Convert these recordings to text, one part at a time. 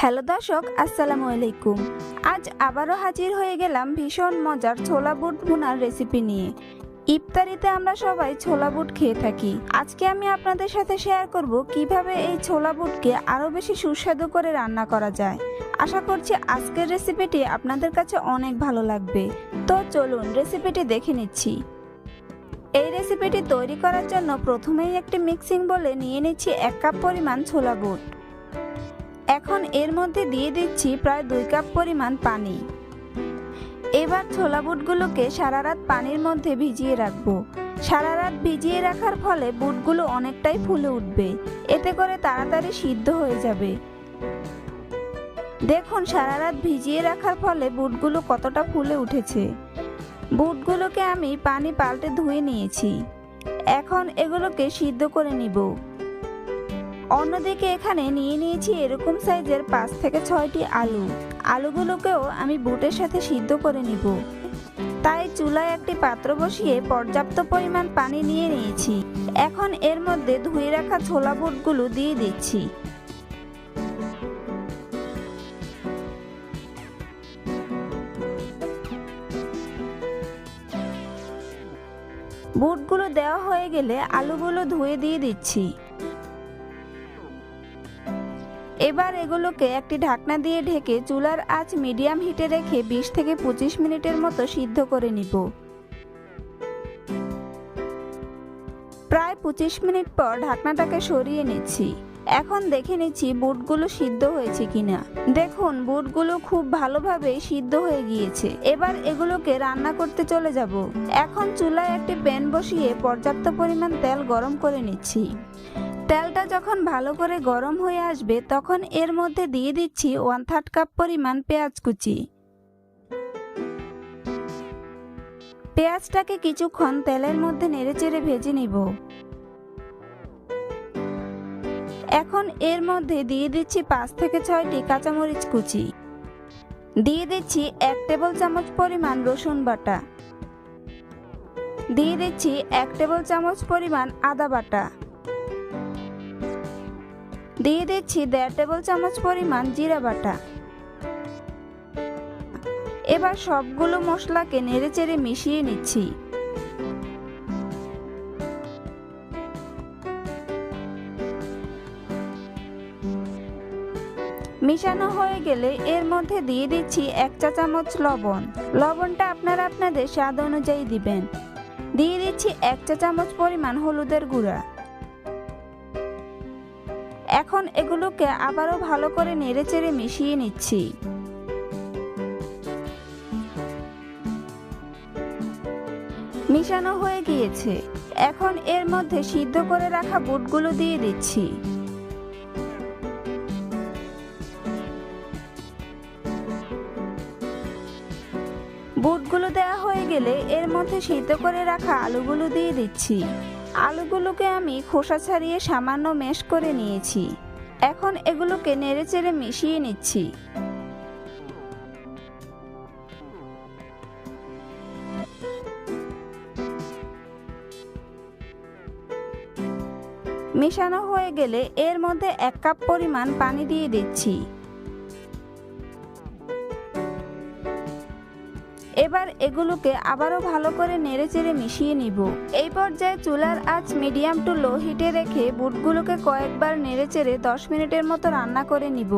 Hello দর্শক, আসসালামু আলাইকুম। আজ আবারও হাজির হয়ে গেলাম ভীষণ মজার ছোলা বুট ভুনার রেসিপি নিয়ে। ইফতারিতে আমরা সবাই ছোলা বুট খেয়ে থাকি। আজকে আমি আপনাদের সাথে শেয়ার করব কীভাবে এই ছোলা বুটকে আরও বেশি সুস্বাদু করে রান্না করা যায়। আশা করছি আজকের রেসিপিটি আপনাদের কাছে অনেক ভালো লাগবে। তো চলুন রেসিপিটি দেখে নিচ্ছি। এই রেসিপিটি তৈরি করার জন্য প্রথমেই একটি মিক্সিং বলে নিয়ে নিচ্ছি এক কাপ পরিমাণ ছোলা বুট এখন এর মধ্যে দিয়ে দিচ্ছি প্রায় দুই কাপ পরিমাণ পানি। এবার ছোলা বুটগুলোকে সারা রাত পানির মধ্যে ভিজিয়ে রাখব। সারা রাত ভিজিয়ে রাখার ফলে বুটগুলো অনেকটাই ফুলে উঠবে। এতে করে তাড়াতাড়ি সিদ্ধ হয়ে যাবে। দেখুন, সারা রাত ভিজিয়ে রাখার ফলে বুটগুলো কতটা ফুলে উঠেছে। বুটগুলোকে আমি পানি পাল্টে ধুয়ে নিয়েছি। এখন এগুলোকে সিদ্ধ করে নিব। অন্যদিকে এখানে নিয়ে নিয়েছি এরকম সাইজের পাঁচ থেকে ছয়টি আলু। আলুগুলোকেও আমি বুটের সাথে সিদ্ধ করে নিব। তাই চুলায় একটি পাত্র বসিয়ে পর্যাপ্ত পরিমাণ পানি নিয়ে নিয়েছি। এখন এর মধ্যে ধুয়ে রাখা ছোলা বুটগুলো দিয়ে দিচ্ছি। বুটগুলো দেওয়া হয়ে গেলে আলুগুলো ধুয়ে দিয়ে দিচ্ছি। এবার এগুলোকে একটি ঢাকনা দিয়ে ঢেকে চুলার আঁচ মিডিয়াম হিটে রেখে বিশ থেকে পঁচিশ মিনিটের মতো সিদ্ধ করে নিব। প্রায় পঁচিশ মিনিট পর ঢাকনাটাকে সরিয়ে নিচ্ছি। এখন দেখে নিচ্ছি বুটগুলো সিদ্ধ হয়েছে কিনা। দেখুন, বুটগুলো খুব ভালোভাবে সিদ্ধ হয়ে গিয়েছে। এবার এগুলোকে রান্না করতে চলে যাব। এখন চুলায় একটি প্যান বসিয়ে পর্যাপ্ত পরিমাণ তেল গরম করে নিচ্ছি। তেলটা যখন ভালো করে গরম হয়ে আসবে, তখন এর মধ্যে দিয়ে দিচ্ছি ওয়ান থার্ড কাপ পরিমাণ পেঁয়াজ কুচি। পেঁয়াজটাকে কিছুক্ষণ তেলের মধ্যে নেড়েচেড়ে ভেজে নিব। এখন এর মধ্যে দিয়ে দিচ্ছি পাঁচ থেকে ছয়টি কাঁচামরিচ কুচি। দিয়ে দিচ্ছি এক টেবিল চামচ পরিমাণ রসুন বাটা। দিয়ে দিচ্ছি এক টেবিল চামচ পরিমাণ আদা বাটা। দিয়ে দিচ্ছি দেড় টেবিল চামচ পরিমাণ জিরা বাটা। এবার সবগুলো মশলাকে নেড়েচেড়ে মিশিয়ে নিচ্ছি। মিশানো হয়ে গেলে এর মধ্যে দিয়ে দিচ্ছি এক চা চামচ লবণ। লবণটা আপনারা আপনাদের স্বাদ অনুযায়ী দিবেন। দিয়ে দিচ্ছি এক চা চামচ পরিমাণ হলুদের গুঁড়া। এখন এগুলোকে আবারও ভালো করে নেড়েচেড়ে মিশিয়ে নিচ্ছি। মিশানো হয়ে গিয়েছে। এখন এর মধ্যে সিদ্ধ করে রাখা বুটগুলো দিয়ে দিচ্ছি। বুটগুলো দেওয়া হয়ে গেলে এর মধ্যে সিদ্ধ করে রাখা আলুগুলো দিয়ে দিচ্ছি। আলুগুলোকে আমি খোসা ছাড়িয়ে সামান্য মেশ করে নিয়েছি। এখন এগুলোকে নেড়েচেড়ে মিশিয়ে নিচ্ছি। মেশানো হয়ে গেলে এর মধ্যে এক কাপ পরিমাণ পানি দিয়ে দিচ্ছি। এবার এগুলোকে আবারও ভালো করে নেড়েচেড়ে মিশিয়ে নিব। এই পর্যায়ে চুলার আঁচ মিডিয়াম টু লো হিটে রেখে বুটগুলোকে কয়েকবার নেড়েচেড়ে দশ মিনিটের মতো রান্না করে নিব।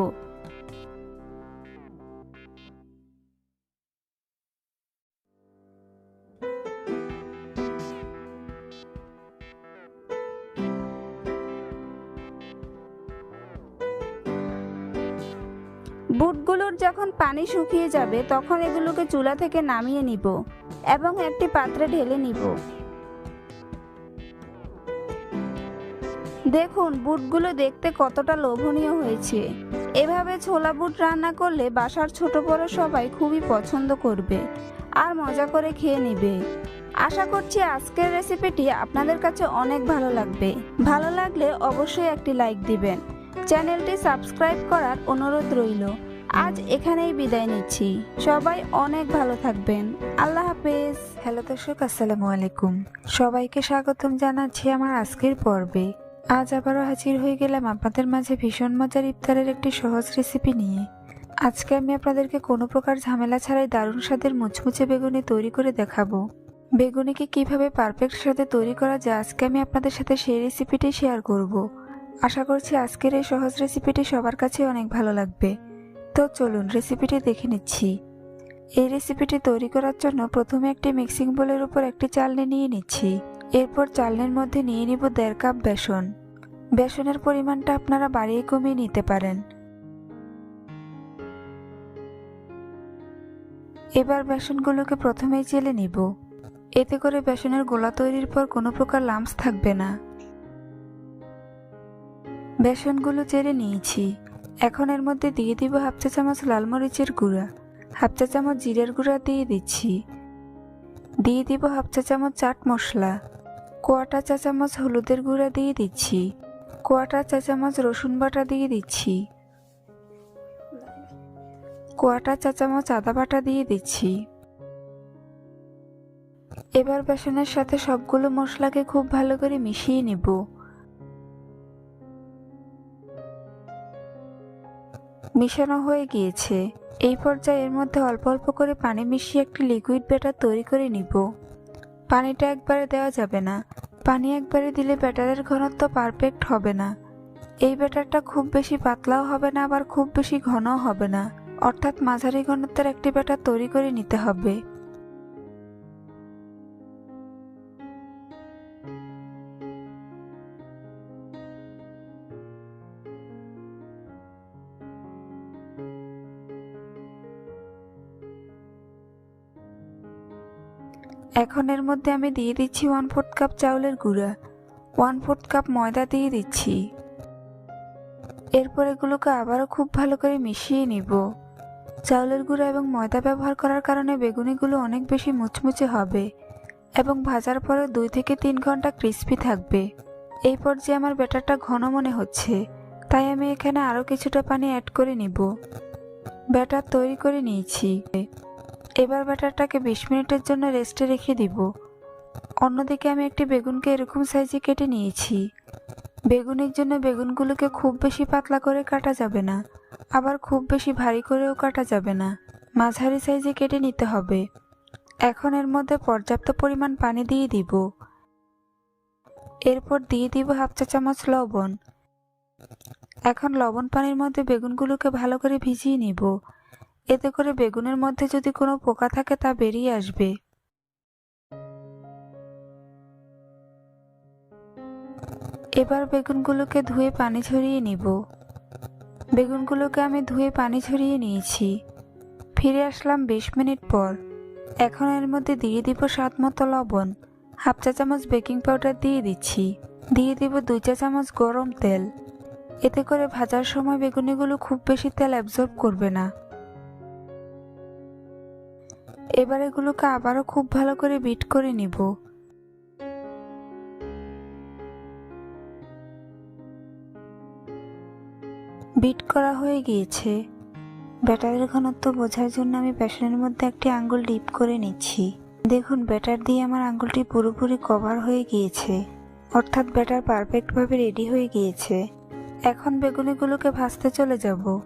পানি শুকিয়ে যাবে, তখন এগুলোকে চুলা থেকে নামিয়ে নিব এবং একটি পাত্রে ঢেলে নিব। দেখুন, বুটগুলো দেখতে কতটা লোভনীয় হয়েছে। এভাবে ছোলা বুট রান্না করলে বাসার ছোট বড় সবাই খুবই পছন্দ করবে আর মজা করে খেয়ে নেবে। আশা করছি আজকের রেসিপিটি আপনাদের কাছে অনেক ভালো লাগবে। ভালো লাগলে অবশ্যই একটি লাইক দিবেন। চ্যানেলটি সাবস্ক্রাইব করার অনুরোধ রইল। আজ এখানেই বিদায় নিচ্ছি। সবাই অনেক ভালো থাকবেন। আল্লাহ হাফেজ। হ্যালো দর্শক, আসসালামু আলাইকুম। সবাইকে স্বাগতম জানাচ্ছি আমার আজকের পর্বে। আজ আবারও হাজির হয়ে গেলাম আপনাদের মাঝে ভীষণ মজার ইফতারের একটি সহজ রেসিপি নিয়ে। আজকে আমি আপনাদেরকে কোনো প্রকার ঝামেলা ছাড়াই দারুণ স্বাদের মুচমুচে বেগুনি তৈরি করে দেখাবো। বেগুনিকে কীভাবে পারফেক্ট সাথে তৈরি করা যায় আজকে আমি আপনাদের সাথে সেই রেসিপিটি শেয়ার করব। আশা করছি আজকের এই সহজ রেসিপিটি সবার কাছে অনেক ভালো লাগবে। তো চলুন রেসিপিটি দেখে নিচ্ছি। এই রেসিপিটি তৈরি করার জন্য প্রথমে একটি মিক্সিং বোলের উপর একটি চালনি নিয়ে নিচ্ছি। এরপর চালনির মধ্যে নিয়ে নিব দেড় কাপ বেসন। বেসনের পরিমাণটা আপনারা বাড়িয়ে কমিয়ে নিতে পারেন। এবার বেসনগুলোকে প্রথমেই চেলে নিব। এতে করে বেসনের গোলা তৈরির পর কোনো প্রকার লাম্পস থাকবে না। বেসনগুলো চেলে নিয়েছি। এখন এর মধ্যে দিয়ে দিব হাফ চা চামচ লাল মরিচের গুঁড়া, হাফ চা চামচ জিরের গুঁড়া দিয়ে দিচ্ছি। দিয়ে দিব হাফ চা চামচ চাট মশলা, কোয়াটা চা চামচ হলুদের গুঁড়া দিয়ে দিচ্ছি, কোয়াটা চা চামচ রসুন বাটা দিয়ে দিচ্ছি, কোয়াটা চা চামচ আদা বাটা দিয়ে দিচ্ছি। এবার বেসনের সাথে সবগুলো মশলাকে খুব ভালো করে মিশিয়ে নেব। মিশানো হয়ে গিয়েছে। এই পর্যায়ে এর মধ্যে অল্প অল্প করে পানি মিশিয়ে একটি লিকুইড ব্যাটার তৈরি করে নিব। পানিটা একবারে দেওয়া যাবে না। পানি একবারে দিলে ব্যাটারের ঘনত্ব পারফেক্ট হবে না। এই ব্যাটারটা খুব বেশি পাতলাও হবে না, আবার খুব বেশি ঘনও হবে না। অর্থাৎ মাঝারি ঘনত্বের একটি ব্যাটার তৈরি করে নিতে হবে। এখন এর মধ্যে আমি দিয়ে দিচ্ছি ওয়ান ফোর্থ কাপ চাউলের গুঁড়া। ওয়ান ফোর্থ কাপ ময়দা দিয়ে দিচ্ছি। এরপর এগুলোকে আবারও খুব ভালো করে মিশিয়ে নিব। চাউলের গুঁড়া এবং ময়দা ব্যবহার করার কারণে বেগুনিগুলো অনেক বেশি মুচমুচে হবে এবং ভাজার পরে দুই থেকে তিন ঘণ্টা ক্রিস্পি থাকবে। এই পর্যায়ে আমার ব্যাটারটা ঘন মনে হচ্ছে, তাই আমি এখানে আরও কিছুটা পানি অ্যাড করে নিব। ব্যাটার তৈরি করে নিয়েছি। এবার ব্যাটারটাকে বিশ মিনিটের জন্য রেস্টে রেখে দিব। অন্যদিকে আমি একটি বেগুনকে এরকম সাইজে কেটে নিয়েছি। বেগুনের জন্য বেগুনগুলোকে খুব বেশি পাতলা করে কাটা যাবে না, আবার খুব বেশি ভারী করেও কাটা যাবে না। মাঝারি সাইজে কেটে নিতে হবে। এখন এর মধ্যে পর্যাপ্ত পরিমাণ পানি দিয়ে দিব। এরপর দিয়ে দিব হাফ চা চামচ লবণ। এখন লবণ পানির মধ্যে বেগুনগুলোকে ভালো করে ভিজিয়ে নিব। এতে করে বেগুনের মধ্যে যদি কোনো পোকা থাকে তা বেরিয়ে আসবে। এবার বেগুনগুলোকে ধুয়ে পানি ঝরিয়ে নিব। বেগুনগুলোকে আমি ধুয়ে পানি ঝরিয়ে নিয়েছি। ফিরে আসলাম বিশ মিনিট পর। এখন এর মধ্যে দিয়ে দিব স্বাদ মতো লবণ। হাফ চা চামচ বেকিং পাউডার দিয়ে দিচ্ছি। দিয়ে দিব দুই চা চামচ গরম তেল। এতে করে ভাজার সময় বেগুনিগুলো খুব বেশি তেল অ্যাবজর্ব করবে না। এবার এগুলোকে আবারও খুব ভালো করে বিট করে নিব। বিট করা হয়ে গিয়েছে। ব্যাটারের ঘনত্ব বোঝার জন্য আমি বেসনের মধ্যে একটি আঙ্গুল ডিপ করে নিচ্ছি। দেখুন, ব্যাটার দিয়ে আমার আঙ্গুলটি পুরোপুরি কভার হয়ে গিয়েছে। অর্থাৎ ব্যাটার পারফেক্টভাবে রেডি হয়ে গিয়েছে। এখন বেগুনিগুলোকে ভাজতে চলে যাব।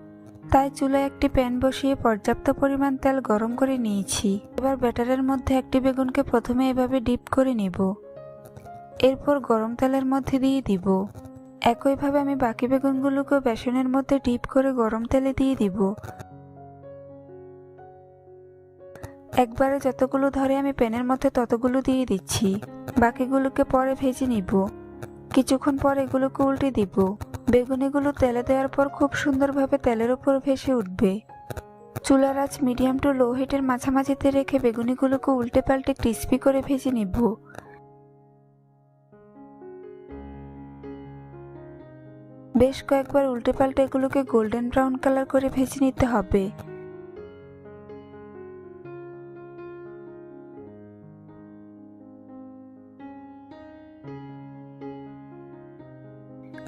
তাই চুলায় একটি প্যান বসিয়ে পর্যাপ্ত পরিমাণ তেল গরম করে নিয়েছি। এবার ব্যাটারের মধ্যে একটি বেগুনকে প্রথমে এভাবে ডিপ করে নিব। এরপর গরম তেলের মধ্যে দিয়ে দিব। একইভাবে আমি বাকি বেগুনগুলোকে বেসনের মধ্যে ডিপ করে গরম তেলে দিয়ে দিব। একবারে যতগুলো ধরে আমি প্যানের মধ্যে ততগুলো দিয়ে দিচ্ছি। বাকিগুলোকে পরে ভেজে নিব। কিছুক্ষণ পর এগুলোকে উল্টে দিব। বেগুনিগুলো তেলে দেওয়ার পর খুব সুন্দরভাবে তেলের উপর ভেসে উঠবে। চুলার আঁচ মিডিয়াম টু লো হিটের মাঝামাঝিতে রেখে বেগুনিগুলোকে উল্টে পাল্টে ক্রিস্পি করে ভেজে নিব। বেশ কয়েকবার উল্টে পাল্টে এগুলোকে গোল্ডেন ব্রাউন কালার করে ভেজে নিতে হবে।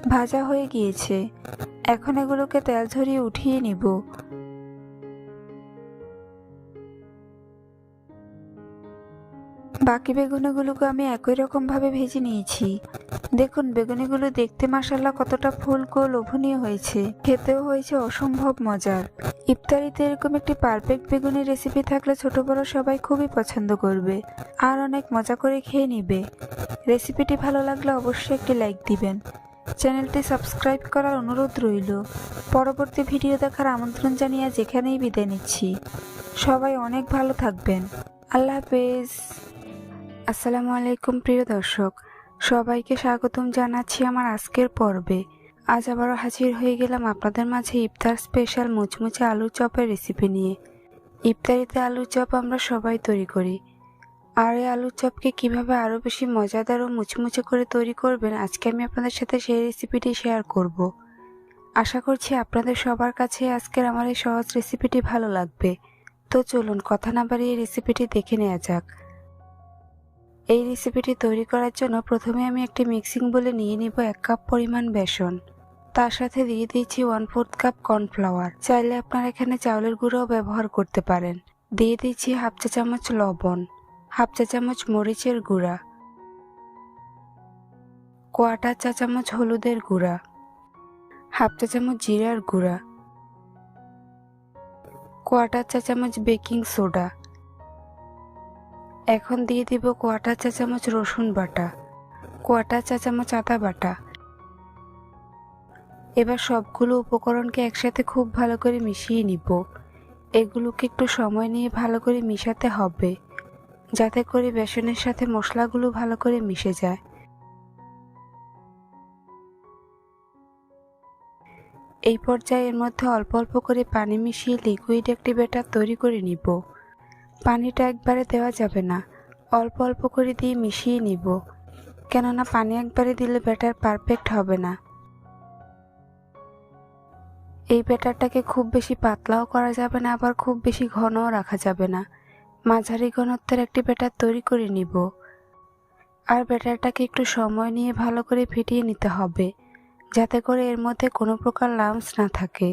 ভাজা হয়ে গিয়েছে। এখন এগুলোকে তেল ঝরিয়ে উঠিয়ে নিব। বাকি বেগুনগুলোকে আমি একই রকম ভাবে ভেজে নিয়েছি। দেখুন, বেগুনিগুলো দেখতে মাসাল্লাহ কতটা ফুলকো লোভনীয় হয়েছে। খেতেও হয়েছে অসম্ভব মজার। ইফতারিতে এরকম একটি পারফেক্ট বেগুনি রেসিপি থাকলে ছোট বড় সবাই খুবই পছন্দ করবে। আর অনেক মজা করে খেয়ে নিবে। রেসিপিটি ভালো লাগলে অবশ্যই একটি লাইক দিবেন। চ্যানেলটি সাবস্ক্রাইব করার অনুরোধ রইল। পরবর্তী ভিডিও দেখার আমন্ত্রণ জানিয়ে যেখানেই বিদায় নিচ্ছি। সবাই অনেক ভালো থাকবেন। আল্লাহ হাফেজ। আসসালামু আলাইকুম, প্রিয় দর্শক। সবাইকে স্বাগতম জানাচ্ছি আমার আজকের পর্বে। আজ আবারও হাজির হয়ে গেলাম আপনাদের মাঝে ইফতার স্পেশাল মুচমুচে আলু চপের রেসিপি নিয়ে। ইফতারিতে আলু চপ আমরা সবাই তৈরি করি। আর এই আলুর চপকে কীভাবে আরও বেশি মজাদার ও মুচমুচে করে তৈরি করবেন, আজকে আমি আপনাদের সাথে সেই রেসিপিটি শেয়ার করব। আশা করছি আপনাদের সবার কাছে আজকের আমার এই সহজ রেসিপিটি ভালো লাগবে। তো চলুন কথা না বাড়িয়ে রেসিপিটি দেখে নেওয়া যাক। এই রেসিপিটি তৈরি করার জন্য প্রথমে আমি একটি মিক্সিং বলে নিয়ে নিব এক কাপ পরিমাণ বেসন। তার সাথে দিয়ে দিয়েছি ওয়ান ফোর্থ কাপ কর্নফ্লাওয়ার চাইলে আপনারা এখানে চাউলের গুঁড়োও ব্যবহার করতে পারেন। দিয়ে দিয়েছি হাফ চা চামচ লবণ। হাফ চা চামচ মরিচের গুঁড়া। কোয়াটার চা চামচ হলুদের গুঁড়া। হাফ চা চামচ জিরার গুঁড়া। কোয়াটার চা চামচ বেকিং সোডা। এখন দিয়ে দিব কোয়াটার চা চামচ রসুন বাটা কোয়াটার চা চামচ আদা বাটা। এবার সবগুলো উপকরণকে একসাথে খুব ভালো করে মিশিয়ে নিব। এগুলোকে একটু সময় নিয়ে ভালো করে মিশাতে হবে। যাতে করে বেসনের সাথে মশলাগুলো ভালো করে মিশে যায়। এই পর্যায়ে এর মধ্যে অল্প অল্প করে পানি মিশিয়ে লিকুইড একটি ব্যাটার তৈরি করে নিব। পানিটা একবারে দেওয়া যাবে না। অল্প অল্প করে দিয়ে মিশিয়ে নিব। কেননা পানি একবারে দিলে ব্যাটার পারফেক্ট হবে না। এই ব্যাটারটাকে খুব বেশি পাতলাও করা যাবে না, আবার খুব বেশি ঘনও রাখা যাবে না। মাঝারি ঘনত্বের একটি ব্যাটার তৈরি করে নিব। আর ব্যাটারটাকে একটু সময় নিয়ে ভালো করে ফিটিয়ে নিতে হবে, যাতে করে এর মধ্যে কোনো প্রকার লামস না থাকে।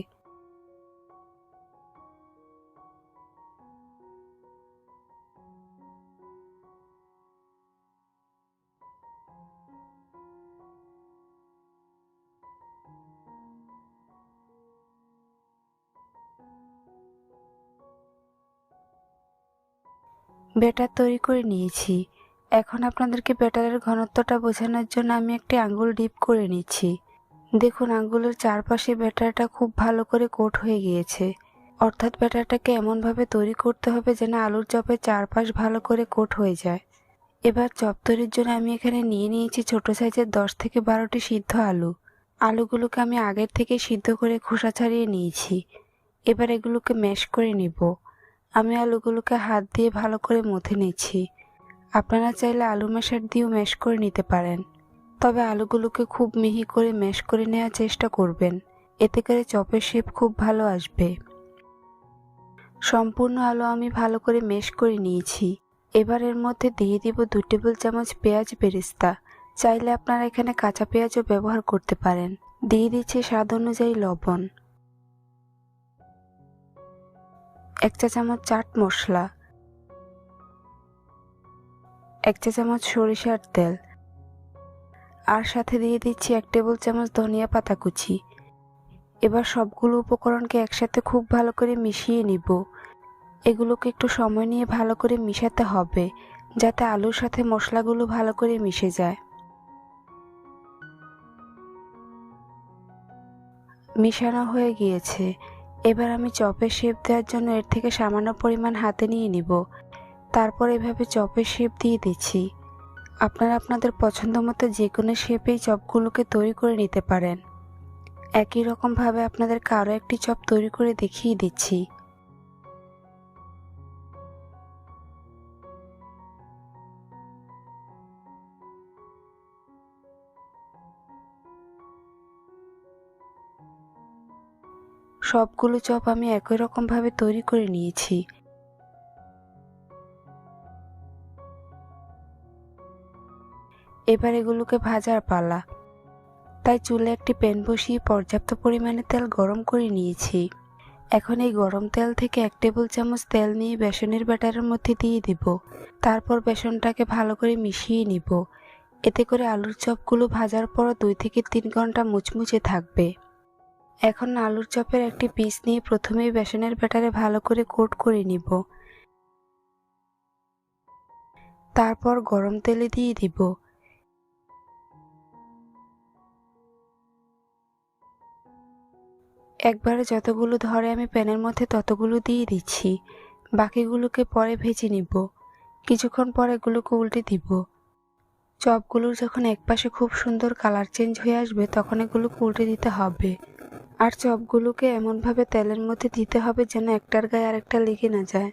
ব্যাটার তৈরি করে নিয়েছি। এখন আপনাদেরকে ব্যাটারের ঘনত্বটা বোঝানোর জন্য আমি একটি আঙ্গুল ডিপ করে নিচ্ছি। দেখুন, আঙ্গুলের চারপাশে ব্যাটারটা খুব ভালো করে কোট হয়ে গিয়েছে। অর্থাৎ ব্যাটারটাকে এমনভাবে তৈরি করতে হবে যেন আলুর চপের চারপাশ ভালো করে কোট হয়ে যায়। এবার চপ তৈরির জন্য আমি এখানে নিয়ে নিয়েছি ছোট সাইজের দশ থেকে বারোটি সিদ্ধ আলু। আলুগুলোকে আমি আগের থেকে সিদ্ধ করে খোসা ছাড়িয়ে নিয়েছি। এবার এগুলোকে ম্যাশ করে নিব। আমি আলুগুলোকে হাত দিয়ে ভালো করে মথে নিচ্ছি। আপনারা চাইলে আলু ম্যাশার দিয়েও ম্যাশ করে নিতে পারেন। তবে আলুগুলোকে খুব মিহি করে ম্যাশ করে নেওয়ার চেষ্টা করবেন। এতে করে চপের শেপ খুব ভালো আসবে। সম্পূর্ণ আলু আমি ভালো করে ম্যাশ করে নিয়েছি। এবার এর মধ্যে দিয়ে দিব দু টেবিল চামচ পেঁয়াজ বেরেস্তা। চাইলে আপনারা এখানে কাঁচা পেঁয়াজও ব্যবহার করতে পারেন। দিয়ে দিচ্ছি স্বাদ অনুযায়ী লবণ। এক চা চামচ চাট মশলা, এক চা চামচ সরিষার তেল, আর সাথে দিয়ে দিচ্ছি এক টেবিল চামচ ধনিয়া পাতা কুচি। এবার সবগুলো উপকরণকে একসাথে খুব ভালো করে মিশিয়ে নিব। এগুলোকে একটু সময় নিয়ে ভালো করে মিশাতে হবে, যাতে আলুর সাথে মশলাগুলো ভালো করে মিশে যায়। মিশানো হয়ে গিয়েছে। এবার আমি চপের শেপ দেওয়ার জন্য এর থেকে সামান্য পরিমাণ হাতে নিয়ে নিব। তারপর এভাবে চপের শেপ দিয়ে দিচ্ছি। আপনারা আপনাদের পছন্দ মতো যে কোনো শেপেই চপগুলোকে তৈরি করে নিতে পারেন। একই রকমভাবে আপনাদেরকে আরও একটি চপ তৈরি করে দেখিয়ে দিচ্ছি। সবগুলো চপ আমি একই রকমভাবে তৈরি করে নিয়েছি। এবার এগুলোকে ভাজার পালা। তাই চুলে একটি প্যান বসিয়ে পর্যাপ্ত পরিমাণে তেল গরম করে নিয়েছি। এখন এই গরম তেল থেকে এক টেবিল চামচ তেল নিয়ে বেসনের ব্যাটারের মধ্যে দিয়ে দিব। তারপর বেসনটাকে ভালো করে মিশিয়ে নিব। এতে করে আলুর চপগুলো ভাজার পর দুই থেকে তিন ঘণ্টা মুচমুচে থাকবে। এখন আলুর চপের একটি পিস নিয়ে প্রথমেই বেসনের ব্যাটারে ভালো করে কোট করে নিব। তারপর গরম তেলে দিয়ে দিব। একবারে যতগুলো ধরে আমি প্যানের মধ্যে ততগুলো দিয়ে দিচ্ছি। বাকিগুলোকে পরে ভেজে নিব। কিছুক্ষণ পর এগুলোকে উল্টে দিব। চপগুলোর যখন একপাশে খুব সুন্দর কালার চেঞ্জ হয়ে আসবে, তখন এগুলোকে উল্টে দিতে হবে। আর চপগুলোকে এমনভাবে তেলের মধ্যে দিতে হবে যেন একটার গায়ে আরেকটা লেগে না যায়।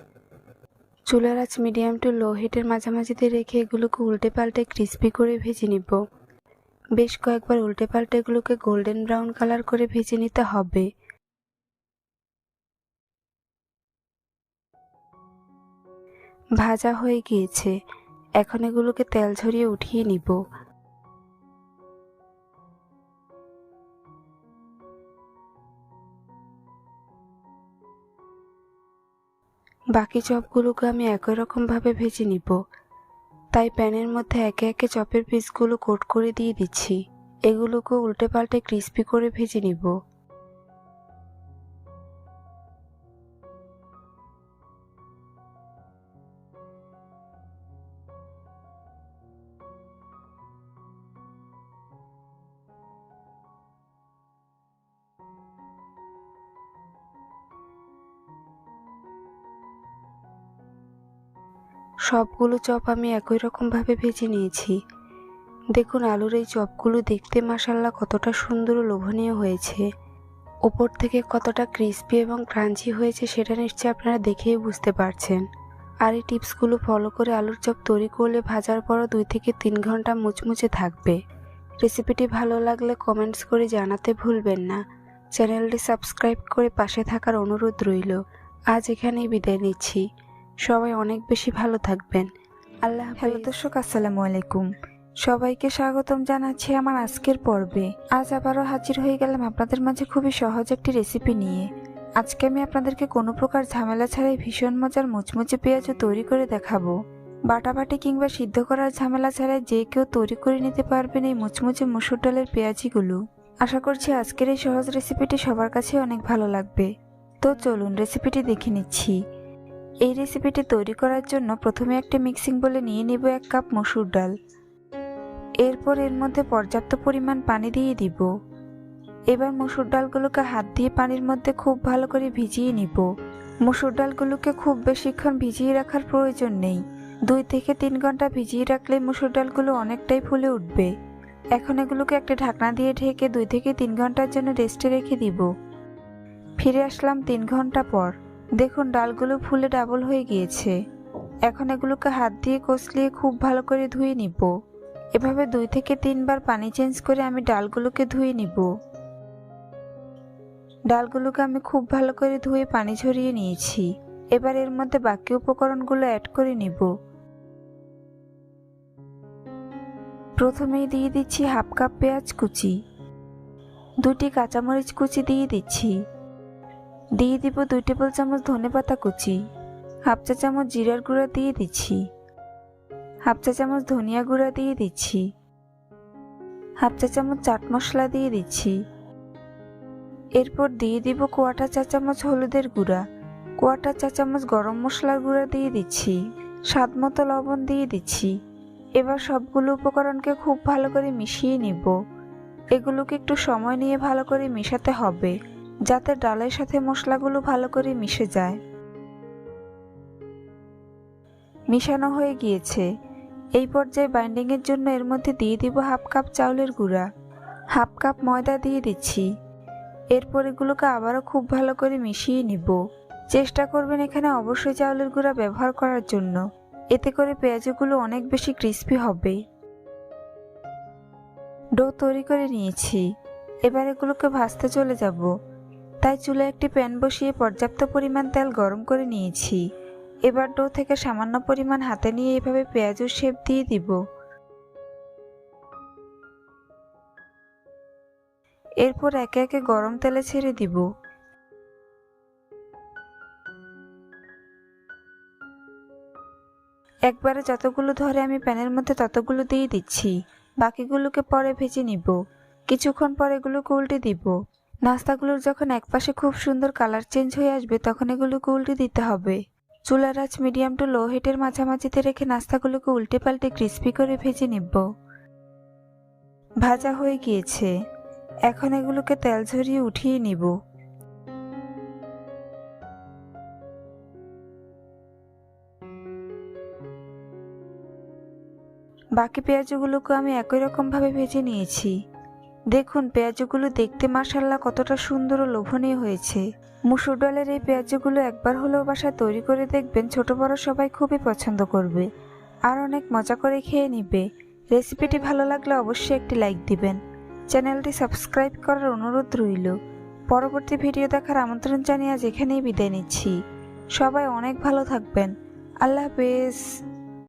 চুলার আঁচ মিডিয়াম টু লো হিটের মাঝামাঝিতে রেখে এগুলোকে উল্টে পাল্টে ক্রিস্পি করে ভেজে নিব। বেশ কয়েকবার উল্টে পাল্টে এগুলোকে গোল্ডেন ব্রাউন কালার করে ভেজে নিতে হবে। ভাজা হয়ে গিয়েছে। এখন এগুলোকে তেল ঝরিয়ে উঠিয়ে নিব। বাকি চপগুলোকে আমি একই রকমভাবে ভেজে নিব। তাই প্যানের মধ্যে একে একে চপের পিসগুলো কোট করে দিয়ে দিচ্ছি। এগুলোকে উল্টে পাল্টে ক্রিস্পি করে ভেজে নিব। সবগুলো চপ আমি একই রকমভাবে ভেজে নিয়েছি। দেখুন, আলুর এই চপগুলো দেখতে মাসাল্লাহ কতটা সুন্দর ও লোভনীয় হয়েছে। ওপর থেকে কতটা ক্রিস্পি এবং ক্রাঞ্চি হয়েছে সেটা নিশ্চয়ই আপনারা দেখেই বুঝতে পারছেন। আর এই টিপসগুলো ফলো করে আলুর চপ তৈরি করলে ভাজার পরও দুই থেকে তিন ঘণ্টা মুচমুচে থাকবে। রেসিপিটি ভালো লাগলে কমেন্টস করে জানাতে ভুলবেন না। চ্যানেলটি সাবস্ক্রাইব করে পাশে থাকার অনুরোধ রইল। আজ এখানেই বিদায় নিচ্ছি। সবাই অনেক বেশি ভালো থাকবেন। আল্লাহ হ্যালো দর্শক, আসসালামু আলাইকুম। সবাইকে স্বাগতম জানাচ্ছি আমার আজকের পর্বে। আজ আবারও হাজির হয়ে গেলাম আপনাদের মাঝে খুবই সহজ একটি রেসিপি নিয়ে। আজকে আমি আপনাদেরকে কোনো প্রকার ঝামেলা ছাড়াই ভীষণ মজার মুচমুচে পেঁয়াজও তৈরি করে দেখাবো। বাটাবাটি কিংবা সিদ্ধ করার ঝামেলা ছাড়াই যে কেউ তৈরি করে নিতে পারবেন এই মুচমুচে মুসুর ডালের পেঁয়াজিগুলো। আশা করছি আজকের এই সহজ রেসিপিটি সবার কাছে অনেক ভালো লাগবে। তো চলুন রেসিপিটি দেখে নিচ্ছি। এই রেসিপিটি তৈরি করার জন্য প্রথমে একটা মিক্সিং বলে নিয়ে নেব এক কাপ মসুর ডাল। এরপর এর মধ্যে পর্যাপ্ত পরিমাণ পানি দিয়ে দিব। এবার মসুর ডালগুলোকে হাত দিয়ে পানির মধ্যে খুব ভালো করে ভিজিয়ে নিব। মসুর ডালগুলোকে খুব বেশিক্ষণ ভিজিয়ে রাখার প্রয়োজন নেই। দুই থেকে তিন ঘণ্টা ভিজিয়ে রাখলে মসুর ডালগুলো অনেকটাই ফুলে উঠবে। এখন এগুলোকে একটা ঢাকনা দিয়ে ঢেকে দুই থেকে তিন ঘণ্টার জন্য রেস্টে রেখে দিব। ফিরে আসলাম তিন ঘণ্টা পর। দেখুন, ডালগুলো ফুলে ডাবল হয়ে গিয়েছে। এখন এগুলোকে হাত দিয়ে কষলিয়ে খুব ভালো করে ধুয়ে নিব। এভাবে দুই থেকে তিনবার পানি চেঞ্জ করে আমি ডালগুলোকে ধুয়ে নিব। ডালগুলোকে আমি খুব ভালো করে ধুয়ে পানি ঝরিয়ে নিয়েছি। এবার এর মধ্যে বাকি উপকরণগুলো অ্যাড করে নিব। প্রথমেই দিয়ে দিচ্ছি হাফ কাপ পেঁয়াজ কুচি। দুটি কাঁচামরিচ কুচি দিয়ে দিচ্ছি। দিয়ে দিব দুই টেবিল চামচ ধনে পাতা কুচি, হাফ চা চামচ জিরার গুঁড়া দিয়ে দিচ্ছি, হাফ চা চামচ ধনিয়া গুঁড়া দিয়ে দিচ্ছি, হাফ চা চামচ চাট মশলা দিয়ে দিচ্ছি। এরপর দিয়ে দিব কোয়াটা চা চামচ হলুদের গুঁড়া, কোয়াটা চা চামচ গরম মশলার গুঁড়া দিয়ে দিচ্ছি, স্বাদ মতো লবণ দিয়ে দিচ্ছি। এবার সবগুলো উপকরণকে খুব ভালো করে মিশিয়ে নিব। এগুলোকে একটু সময় নিয়ে ভালো করে মেশাতে হবে। যাতে ডালের সাথে মশলাগুলো ভালো করে মিশে যায়। মিশানো হয়ে গিয়েছে। এই পর্যায়ে বাইন্ডিংয়ের জন্য এর মধ্যে দিয়ে দিব হাফ কাপ চাউলের গুঁড়া। হাফ কাপ ময়দা দিয়ে দিচ্ছি। এরপর এগুলোকে আবারও খুব ভালো করে মিশিয়ে নিব। চেষ্টা করবেন এখানে অবশ্যই চাউলের গুঁড়া ব্যবহার করার জন্য। এতে করে পেঁয়াজগুলো অনেক বেশি ক্রিস্পি হবে। ডো তৈরি করে নিয়েছি। এবার এগুলোকে ভাজতে চলে যাব। তাই চুলে একটি প্যান বসিয়ে পর্যাপ্ত পরিমাণ তেল গরম করে নিয়েছি। এবার ডো থেকে সামান্য পরিমাণ হাতে নিয়ে এভাবে পেঁয়াজের শেপ দিয়ে দিব। এরপর একে একে গরম তেলে ছেড়ে দিব। একবারে যতগুলো ধরে আমি প্যানের মধ্যে ততগুলো দিয়ে দিচ্ছি। বাকিগুলোকে পরে ভেজে নিব। কিছুক্ষণ পর এগুলোকে উল্টে দিব। নাস্তাগুলোর যখন একপাশে খুব সুন্দর কালার চেঞ্জ হয়ে আসবে, তখন এগুলোকে উল্টে দিতে হবে। চুলার আঁচ মিডিয়াম টু লো হিটের মাঝামাঝিতে রেখে নাস্তাগুলোকে উল্টে পাল্টে ক্রিস্পি করে ভেজে নিব। ভাজা হয়ে গিয়েছে। এখন এগুলোকে তেল ঝরিয়ে উঠিয়ে নিব। বাকি পেঁয়াজগুলোকে আমি একই রকমভাবে ভেজে নিয়েছি। দেখুন, পেঁয়াজগুলো দেখতে মাসাল্লাহ কতটা সুন্দর ও লোভনীয় হয়েছে। মুসুর ডালের এই পেঁয়াজগুলো একবার হলেও বাসায় তৈরি করে দেখবেন ছোট বড় সবাই খুবই পছন্দ করবে। আর অনেক মজা করে খেয়ে নিবে। রেসিপিটি ভালো লাগলে অবশ্যই একটি লাইক দিবেন। চ্যানেলটি সাবস্ক্রাইব করার অনুরোধ রইল। পরবর্তী ভিডিও দেখার আমন্ত্রণ জানিয়ে আজ এখানেই বিদায় নিচ্ছি। সবাই অনেক ভালো থাকবেন। আল্লাহ হাফেজ।